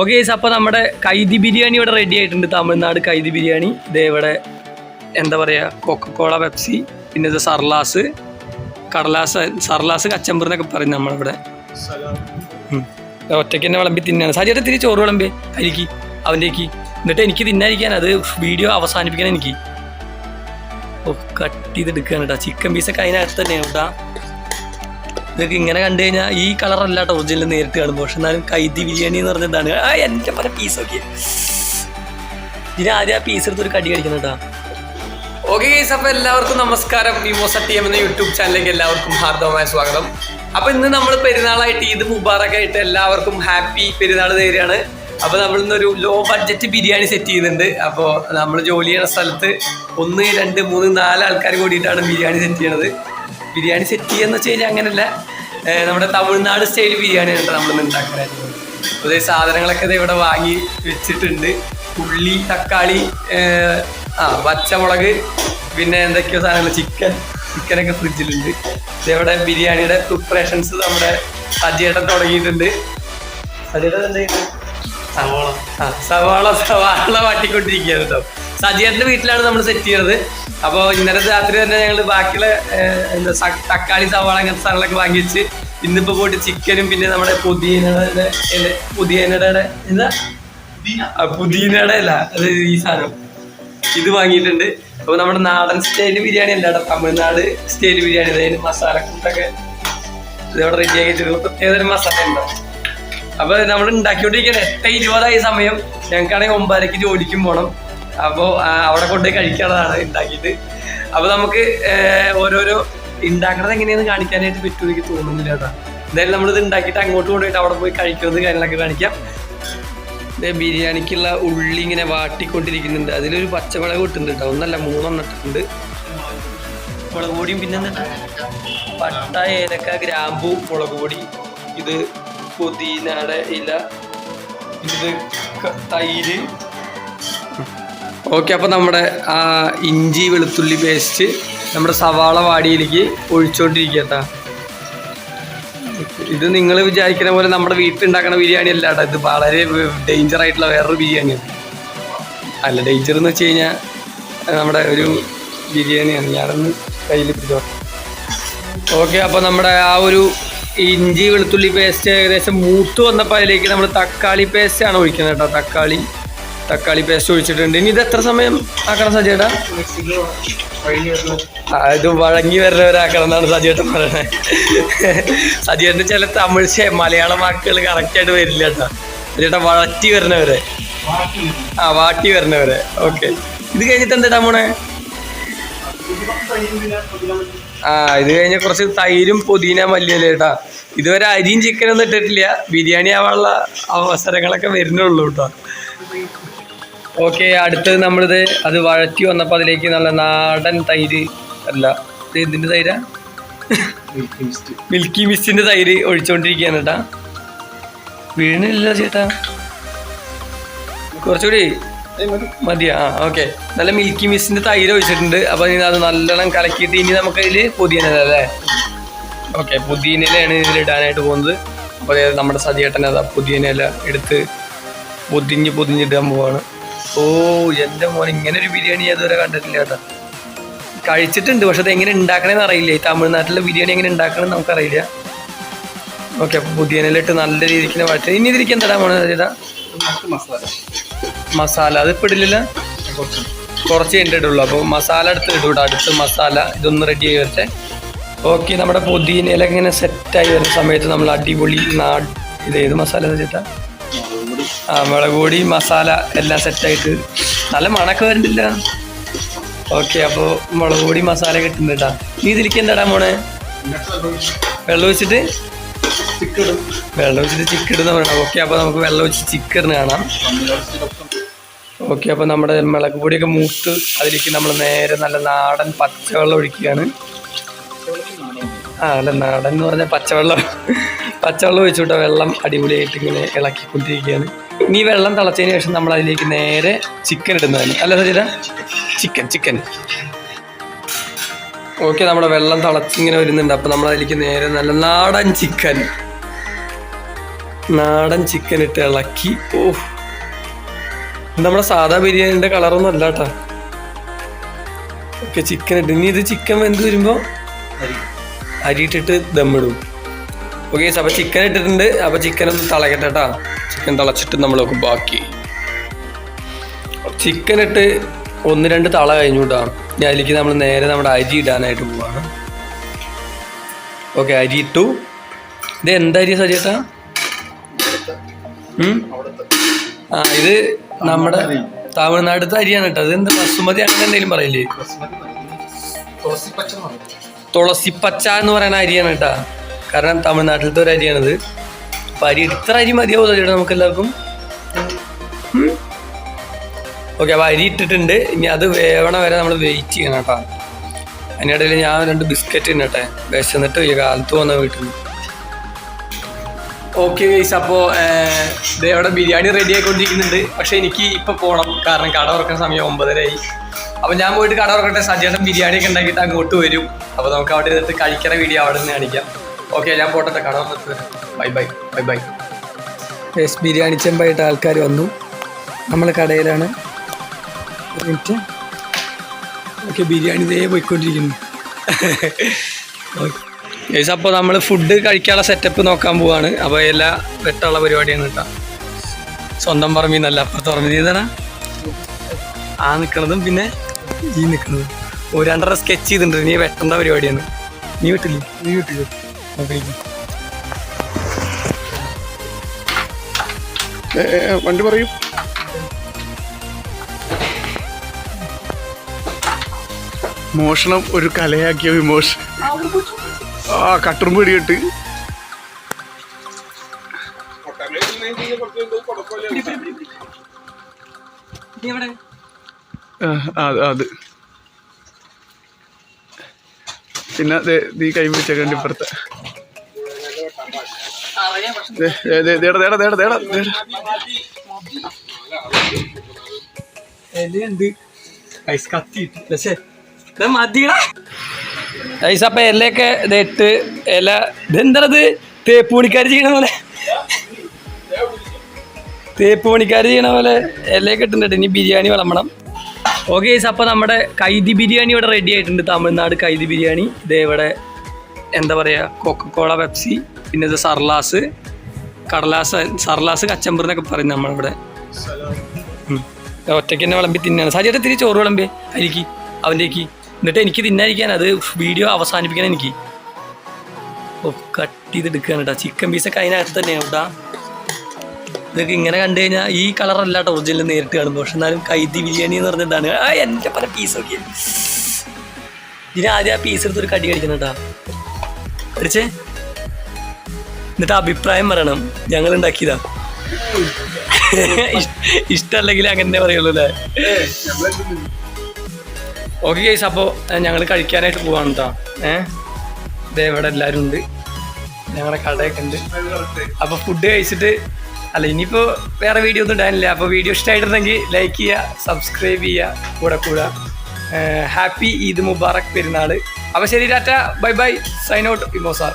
Okay അപ്പോൾ നമ്മുടെ കൈതി ബിരിയാണി ഇവിടെ റെഡി ആയിട്ടുണ്ട്. തമിഴ്നാട് കൈതി ബിരിയാണി. ഇതേ ഇവിടെ എന്താ പറയുക കൊക്കക്കോള പെപ്സി പിന്നെ ഇത് സർലാസ് കടലാസ് സർലാസ് കച്ചമ്പർ എന്നൊക്കെ പറയും നമ്മളിവിടെ. ഒറ്റയ്ക്ക് തന്നെ വിളമ്പി തിന്നാണ്. സാജിയുടെ തിരി ചോറ് വിളമ്പി. അരിക്ക് അവന്റെക്ക് എന്നിട്ട് എനിക്ക് തിന്നാതിരിക്കാൻ അത് വീഡിയോ അവസാനിപ്പിക്കണം എനിക്ക്. ഓ കട്ട് ചെയ്തെടുക്കുകയാണ് കേട്ടോ ചിക്കൻ പീസൊക്കെ അതിനകത്ത് തന്നെയാണ് കേട്ടോ ഇതൊക്കെ ഇങ്ങനെ കണ്ടു കഴിഞ്ഞാൽ ഈ കളറല്ല കേട്ടോ ഒറിജിനൽ നേരിട്ട് കാണുമ്പോൾ പക്ഷെ എന്നാലും കൈതി ബിരിയാണി എന്ന് പറഞ്ഞതാണ് ആ എന്റെ പല പീസ് പീസൊക്കെ ഇതിന് ആദ്യം ആ പീസ് എടുത്തൊരു കടി കഴിക്കണം കേട്ടോ. ഓക്കെ ഗൈസ് അപ്പോൾ എല്ലാവർക്കും നമസ്കാരം. വിമോസ ടി എം എന്ന യൂട്യൂബ് ചാനലിലേക്ക് എല്ലാവർക്കും ഹാർദവമായ സ്വാഗതം. അപ്പോൾ ഇന്ന് നമ്മൾ പെരുന്നാളായിട്ട് ഈദ് മുബാറക്കായിട്ട് എല്ലാവർക്കും ഹാപ്പി പെരുന്നാൾ നേരെയാണ്. അപ്പോൾ നമ്മൾ ഇന്നൊരു ലോ ബഡ്ജറ്റ് ബിരിയാണി സെറ്റ് ചെയ്യുന്നുണ്ട്. അപ്പോൾ നമ്മൾ ജോലി ചെയ്യുന്ന സ്ഥലത്ത് ഒന്ന് രണ്ട് മൂന്ന് നാല് ആൾക്കാർ കൂടിയിട്ടാണ് ബിരിയാണി സെറ്റ് ചെയ്യണത്. ബിരിയാണി സെറ്റ് ചെയ്യുന്ന വെച്ച് കഴിഞ്ഞാൽ അങ്ങനെയല്ല നമ്മുടെ തമിഴ്നാട് സ്റ്റൈൽ ബിരിയാണിയാണ് കേട്ടോ നമ്മൾ ഉണ്ടാക്കാനായിട്ട് അതേ സാധനങ്ങളൊക്കെ ഇവിടെ വാങ്ങി വെച്ചിട്ടുണ്ട്. ഉള്ളി തക്കാളി ആ പച്ചമുളക് പിന്നെ എന്തൊക്കെയോ സാധനങ്ങൾ ചിക്കൻ ചിക്കനൊക്കെ ഫ്രിഡ്ജിലുണ്ട്. ഇതേവിടെ ബിരിയാണിയുടെ പ്രിപ്പറേഷൻസ് നമ്മുടെ സജിയേട്ടൻ തുടങ്ങിയിട്ടുണ്ട്. സജിയേട്ടൻ എന്തെങ്കിലും സവാള. ആ സവാള സവാള വാട്ടിക്കൊണ്ടിരിക്കുകയാണ് കേട്ടോ. സജിയേട്ടന്റെ വീട്ടിലാണ് നമ്മൾ സെറ്റ് ചെയ്തത് അപ്പോൾ ഇന്നലെ രാത്രി തന്നെ ഞങ്ങൾ ബാക്കിയുള്ള എന്താ തക്കാളി സവാള അങ്ങനത്തെ സാധനങ്ങളൊക്കെ വാങ്ങിച്ച് ഇന്നിപ്പോ ഇന്നിപ്പോൾ പോയിട്ട് ചിക്കനും പിന്നെ നമ്മുടെ പുതിയനയുടെ പുതിയനയുടെ എന്താ പുതിയനയുടെ അല്ല അത് ഈ സാധനം. ഇത് വാങ്ങിയിട്ടുണ്ട്. അപ്പോൾ നമ്മുടെ നാടൻ സ്റ്റൈൽ ബിരിയാണി അല്ല കേട്ടോ. തമിഴ്നാട് സ്റ്റൈൽ ബിരിയാണി. അതായത് മസാല കൂട്ടൊക്കെ ഇതവിടെ റെഡി വെച്ചിട്ട് പ്രത്യേകതരം മസാല ഉണ്ടാവും അപ്പൊ നമ്മൾ ഉണ്ടാക്കിക്കൊണ്ടിരിക്കണേ എട്ട് ഇരുപതായി സമയം. ഞങ്ങൾക്കാണെങ്കിൽ ഒമ്പതരക്ക് ജോലിക്കും പോകണം അപ്പോൾ അവിടെ കൊണ്ടുപോയി കഴിക്കാനുള്ളതാണ് ഉണ്ടാക്കിയിട്ട്. അപ്പോൾ നമുക്ക് ഓരോരോ ഉണ്ടാക്കണത് എങ്ങനെയാണെന്ന് കാണിക്കാനായിട്ട് പറ്റും എനിക്ക് തോന്നുന്നില്ല കേട്ടോ. എന്തായാലും നമ്മളിത് ഉണ്ടാക്കിയിട്ട് അങ്ങോട്ട് കൊണ്ടുപോയിട്ട് അവിടെ പോയി കഴിക്കുന്നത് കാര്യങ്ങളൊക്കെ കാണിക്കാം. ബിരിയാണിക്കുള്ള ഉള്ളി ഇങ്ങനെ വാട്ടിക്കൊണ്ടിരിക്കുന്നുണ്ട്. അതിലൊരു പച്ചമുളക് ഇട്ടുണ്ട് കേട്ടോ. ഒന്നല്ല മൂന്നെണ്ണം ഇട്ടിട്ടുണ്ട് മുളക് പൊടിയും പിന്നെ പട്ട ഏലക്ക ഗ്രാമ്പു മുളക് പൊടി. ഇത് പുതിനയുടെ ഇല ഇത് തൈര് ഓക്കെ അപ്പോൾ നമ്മുടെ ഇഞ്ചി വെളുത്തുള്ളി പേസ്റ്റ് നമ്മുടെ സവാള വാടിയിലേക്ക് ഒഴിച്ചുകൊണ്ടിരിക്കുക കേട്ടോ ഇത് നിങ്ങൾ വിചാരിക്കുന്ന പോലെ നമ്മുടെ വീട്ടിൽ ഉണ്ടാക്കുന്ന ബിരിയാണി അല്ല കേട്ടോ ഇത് വളരെ ഡേഞ്ചർ ആയിട്ടുള്ള വേറൊരു ബിരിയാണിയാണ്. അല്ല ഡേഞ്ചർ എന്ന് വെച്ച് കഴിഞ്ഞാൽ നമ്മുടെ ഒരു ബിരിയാണിയാണ്. ഞാനൊന്ന് കയ്യിൽ പിടിച്ചോ ഓക്കെ അപ്പോൾ നമ്മുടെ ആ ഒരു ഇഞ്ചി വെളുത്തുള്ളി പേസ്റ്റ് ഏകദേശം മൂത്ത് വന്നപ്പോൾ അതിലേക്ക് നമ്മൾ തക്കാളി പേസ്റ്റാണ് ഒഴിക്കുന്നത് കേട്ടോ തക്കാളി തക്കാളി പേസ്റ്റ് ഒഴിച്ചിട്ടുണ്ട്. ഇനി ഇത് എത്ര സമയം ആക്കണം സജേട്ടാ? ഇത് വഴങ്ങി വരുന്നവരാക്കണം എന്നാണ് സജിയേട്ടൻ പറയുന്നത് സജിയേട്ടന് ചില തമിഴ് മലയാളം വാക്കുകൾ കറക്റ്റായിട്ട് വരില്ല കേട്ടോ. സജിയേട്ടൻ വളറ്റി വരുന്നവരെ. ആ വാട്ടി വരുന്നവരെ. ഓക്കെ ഇത് കഴിഞ്ഞിട്ട് എന്താ മോണെ ആ ഇത് കഴിഞ്ഞ കുറച്ച് തൈരും പുതിന മല്ലിയല്ലേ കേട്ടാ. ഇതുവരെ അരിയും ചിക്കനൊന്നും ഇട്ടിട്ടില്ല. ബിരിയാണി ആവാനുള്ള അവസരങ്ങളൊക്കെ വരുന്നുള്ളൂ കേട്ടോ. ഓക്കെ അടുത്തത് നമ്മളിത് അത് വഴറ്റി വന്നപ്പോൾ അതിലേക്ക് നല്ല നാടൻ തൈര് അല്ല ഇത് എന്തിന്റെ തൈരാ? മിൽക്കി മിസ്റ്റിന്റെ തൈര് ഒഴിച്ചുകൊണ്ടിരിക്കുകയാണ് കേട്ടാ വീണില്ല ചേട്ടാ. കുറച്ചുകൂടി മതി ആ ഓക്കെ. നല്ല മിൽക്കി മിസ്സിന്റെ തൈര് ഒഴിച്ചിട്ടുണ്ട്. അപ്പോൾ ഇനി അത് നല്ലോണം കലക്കിയിട്ട് ഇനി നമുക്ക് അതിൽ പുതിയന അല്ലേ? ഓക്കെ പുതിയനയിലാണ് ഇതിൽ ഇടാനായിട്ട് പോകുന്നത് അപ്പോൾ നമ്മുടെ സതിയേട്ടൻ അതാ പുതിയനയില എടുത്ത് പൊതിഞ്ഞ് പൊതിഞ്ഞിടാൻ പോവാണ്. ഓ എന്റെ മോൻ ഇങ്ങനെ ഒരു ബിരിയാണി ഇതുവരെ കണ്ടിട്ടില്ല കേട്ടോ. കഴിച്ചിട്ടുണ്ട് പക്ഷെ അത് എങ്ങനെ ഉണ്ടാക്കണമെന്ന് അറിയില്ല. ഈ തമിഴ്നാട്ടിലെ ബിരിയാണി എങ്ങനെ ഉണ്ടാക്കണമെന്ന് നമുക്കറിയില്ല. ഓക്കെ അപ്പോൾ പുതിയനിലിട്ട് നല്ല രീതിക്ക് വഴറ്റി. ഇനി ഇതിലേക്ക് എന്താ മോനെ ചേട്ടാ മസാല. അത് ഇപ്പം ഇടില്ല കുറച്ച്. എന്റെ ഇടുള്ളൂ. അപ്പോൾ മസാല എടുത്ത് ഇടൂട്ടോ അടുത്ത് മസാല ഇതൊന്ന് റെഡി ആയി വരട്ടെ. ഓക്കെ നമ്മുടെ പുതിനയിലൊക്കെ ഇങ്ങനെ സെറ്റായി വരുന്ന സമയത്ത് നമ്മൾ അടിപൊളി നാട് ഇത് ഏത് മസാല ആ മുളക് പൊടി മസാല എല്ലാം സെറ്റായിട്ട് നല്ല മണക്ക് വരുന്നില്ല. ഓക്കെ അപ്പോൾ മുളക് പൊടി മസാല കിട്ടുന്നുണ്ടാ കേട്ടാ നീ ഇതിലേക്ക് എന്താടാ മോനെ? വെള്ളം ഒഴിച്ചിട്ട്? വെള്ളം ഒഴിച്ചിട്ട് ചിക്കൻ ഇടുന്ന പറയണം ഓക്കെ അപ്പോൾ നമുക്ക് വെള്ളം ഒഴിച്ച് ചിക്കൻ കാണാം. ഓക്കെ അപ്പോൾ നമ്മുടെ മുളക് പൊടിയൊക്കെ മൂത്ത് അതിലേക്ക് നമ്മൾ നേരെ നല്ല നാടൻ പച്ചവെള്ളം ഒഴിക്കുകയാണ്. ആ അല്ല നാടൻ എന്ന് പറഞ്ഞാൽ പച്ചവെള്ളം. പച്ചവെള്ളം ഒഴിച്ചുവിട്ട വെള്ളം അടിപൊളിയായിട്ട് ഇങ്ങനെ ഇളക്കിക്കൊണ്ടിരിക്കുകയാണ്. ഇനി വെള്ളം തിളച്ചതിന് ശേഷം നമ്മൾ അതിലേക്ക് നേരെ ചിക്കൻ ഇടുന്നതാണ്. അല്ല സജിത? ചിക്കൻ ചിക്കൻ ഓക്കെ നമ്മുടെ വെള്ളം തിളച്ചിങ്ങനെ വരുന്നുണ്ട്. അപ്പോൾ നമ്മൾ അതിലേക്ക് നേരെ നല്ല നാടൻ ചിക്കൻ നാടൻ ചിക്കൻ ഇട്ട് ഇളക്കി. ഓ നമ്മുടെ സാധാ ബിരിയാണിന്റെ കളറൊന്നും അല്ല കേട്ടോ. ഓക്കെ ചിക്കൻ ഇട്ട്. ഇനി ഇത് ചിക്കൻ വെന്ത് വരുമ്പോൾ അരി. ഇട്ടിട്ട് ദമ്മിടും ഓക്കെ അപ്പൊ ചിക്കൻ ഇട്ടിട്ടുണ്ട്. അപ്പൊ ചിക്കൻ ഒന്ന് തിളക്കട്ടെ കേട്ടോ ചിക്കൻ തിളച്ചിട്ട് നമ്മൾ നോക്കും ബാക്കി. ചിക്കൻ ഇട്ട് ഒന്ന് രണ്ട് തള കഴിഞ്ഞു കേട്ടോ ഞാൻ അതിലേക്ക് നമ്മൾ നേരെ നമ്മുടെ അരി ഇടാനായിട്ട് പോവാണ്. ഓക്കെ അരി ഇട്ടു. ഇത് എന്താ അരി സജേട്ടാ? ആ ഇത് നമ്മുടെ തമിഴ്നാട്ടിലത്തെ അരിയാണ് കേട്ടോ അത് എന്താ ബസുമതി അങ്ങനെ എന്തെങ്കിലും പറയില്ലേ? തുളസിപ്പച്ച എന്ന് പറയുന്ന അരിയാണ് കേട്ടാ കാരണം തമിഴ്നാട്ടിലത്തെ ഒരു അരിയാണിത്. അപ്പൊ അരി ഇത്ര അരി മതിയാവും സജേട്ടാ നമുക്ക് എല്ലാവർക്കും ഓക്കെ അപ്പോൾ അരി ഇട്ടിട്ടുണ്ട്. ഇനി അത് വേവണ വരെ നമ്മൾ വെയിറ്റ് ചെയ്യണം കേട്ടോ. അതിനിടയിൽ ഞാൻ രണ്ട് ബിസ്ക്കറ്റ് ഇന്നട്ടെ വിശന്നിട്ട് വയ്യ കാലത്ത് വന്ന വീട്ടിൽ നിന്ന് ഓക്കെ ഗൈസ് അപ്പോൾ ഇവിടെ ബിരിയാണി റെഡി ആയിക്കൊണ്ടിരിക്കുന്നുണ്ട്. പക്ഷേ എനിക്ക് ഇപ്പോൾ പോകണം കാരണം കട തുറക്കുന്ന സമയം ഒമ്പതരയായി. അപ്പോൾ ഞാൻ പോയിട്ട് കട തുറക്കട്ടെ. സജ്ജേട്ടൻ ബിരിയാണി ഒക്കെ ഉണ്ടാക്കിയിട്ട് അങ്ങോട്ട് വരും. അപ്പോൾ നമുക്ക് അവിടെ ഇരുന്നിട്ട് കഴിക്കണ വീഡിയോ അവിടെ നിന്ന് കാണിക്കാം. ഓക്കെ ഞാൻ പോട്ടെ കട ബൈ ബൈ ബൈ ബൈ ഫേസ് ബിരിയാണി ചെമ്പായിട്ട് ആൾക്കാർ വന്നു. നമ്മൾ കടയിലാണ്. ഒരു മിനിറ്റ് ഓക്കെ ബിരിയാണി ഇതേ പോയിക്കൊണ്ടിരിക്കുന്നു. ഓക്കെ അപ്പോൾ നമ്മൾ ഫുഡ് കഴിക്കാനുള്ള സെറ്റപ്പ് നോക്കാൻ പോവാണ്. അപ്പോൾ എല്ലാ വെട്ടുള്ള പരിപാടിയാണ് കേട്ടോ സ്വന്തം പറമ്പിൽ നിന്നല്ല അപ്പുറത്ത് പറമ്പിൽ ചെയ്താണ് ആ നിൽക്കണതും പിന്നെ ഈ നിൽക്കണതും ഒരു രണ്ടര സ്കെച്ച് ചെയ്തിട്ടുണ്ട്. നീ വെട്ടേണ്ട പരിപാടിയാണ്. നീ വിട്ടില്ലേ? നീ വിട്ടില്ലേ? വണ്ടി പറയും. മോഷണം ഒരു കലയാക്കിയ വിമോഷൻ ആ കട്ടറും പിടിയിട്ട് അത് പിന്നെ നീ കൈ പിടിച്ചേക്കണ്ട് ഇപ്പുറത്തെ. അപ്പം ഇലയൊക്കെ ഇട്ട് ഇല ഇതെന്താണത് തേപ്പ് പണിക്കാർ ചെയ്യണ പോലെ തേപ്പ് പണിക്കാർ ചെയ്യണ പോലെ ഇലയൊക്കെ ഇട്ടിട്ടുണ്ട് ഇനി ബിരിയാണി വിളമ്പണം ഓക്കെ ഐസ് അപ്പൊ നമ്മുടെ കൈതി ബിരിയാണി ഇവിടെ റെഡി ആയിട്ടുണ്ട് തമിഴ്നാട് കൈതി ബിരിയാണി ഇതേ ഇവിടെ എന്താ പറയുക കൊക്കക്കോള പെപ്സി പിന്നെ ഇത് സർലാസ് കടലാസ് സർലാസ് കച്ചമ്പർ എന്നൊക്കെ പറയും നമ്മളിവിടെ. ഒറ്റയ്ക്ക് തന്നെ വിളമ്പി തിന്നാണ്. സാജിയുടെ തിരി ചോറ് വിളമ്പി. അരിക്ക് അവന്റെക്ക് എന്നിട്ട് എനിക്ക് തിന്നായിരിക്കാൻ അത് വീഡിയോ അവസാനിപ്പിക്കണം എനിക്ക്. ഓ കട്ട് ചെയ്തെടുക്കുകയാണ് കേട്ടോ ചിക്കൻ പീസൊക്കെ അതിനകത്ത് തന്നെയാണ് കേട്ടോ ഇതൊക്കെ ഇങ്ങനെ കണ്ടു കഴിഞ്ഞാൽ ഈ കളറല്ല കേട്ടോ ഒറിജിനൽ നേരിട്ട് കാണുമ്പോൾ പക്ഷെ എന്നാലും കൈതി ബിരിയാണി എന്ന് പറഞ്ഞതാണ് ആ എന്റെ പല പീസൊക്കെ ഇതിന് ആദ്യം ആ പീസ് എടുത്തൊരു കടി കടിക്കണം കേട്ടോ അടിച്ചേ എന്നിട്ട് അഭിപ്രായം പറയണം. ഞങ്ങൾ ഉണ്ടാക്കിയതാ ഇഷ്ടമല്ലെങ്കിൽ അങ്ങനെ പറയുള്ളൂ അല്ലേ? ഓക്കെ കേസ് അപ്പോൾ ഞങ്ങൾ കഴിക്കാനായിട്ട് പോവാണ് കേട്ടോ ഏഹ് ഇതേ ഇവിടെ എല്ലാവരും ഉണ്ട്. ഞങ്ങളുടെ കടയൊക്കെ ഉണ്ട്. അപ്പോൾ ഫുഡ് കഴിച്ചിട്ട് അല്ല ഇനിയിപ്പോൾ വേറെ വീഡിയോ ഒന്നും ഇടാനില്ല. അപ്പോൾ വീഡിയോ ഇഷ്ടമായിട്ടുണ്ടെങ്കിൽ ലൈക്ക് ചെയ്യുക സബ്സ്ക്രൈബ് ചെയ്യുക കൂടെ കൂടെ. ഹാപ്പി ഈദ് മുബാറക് പെരുന്നാൾ അപ്പോൾ ശരി tata. Bye bye. Sign out ഇമോസാർ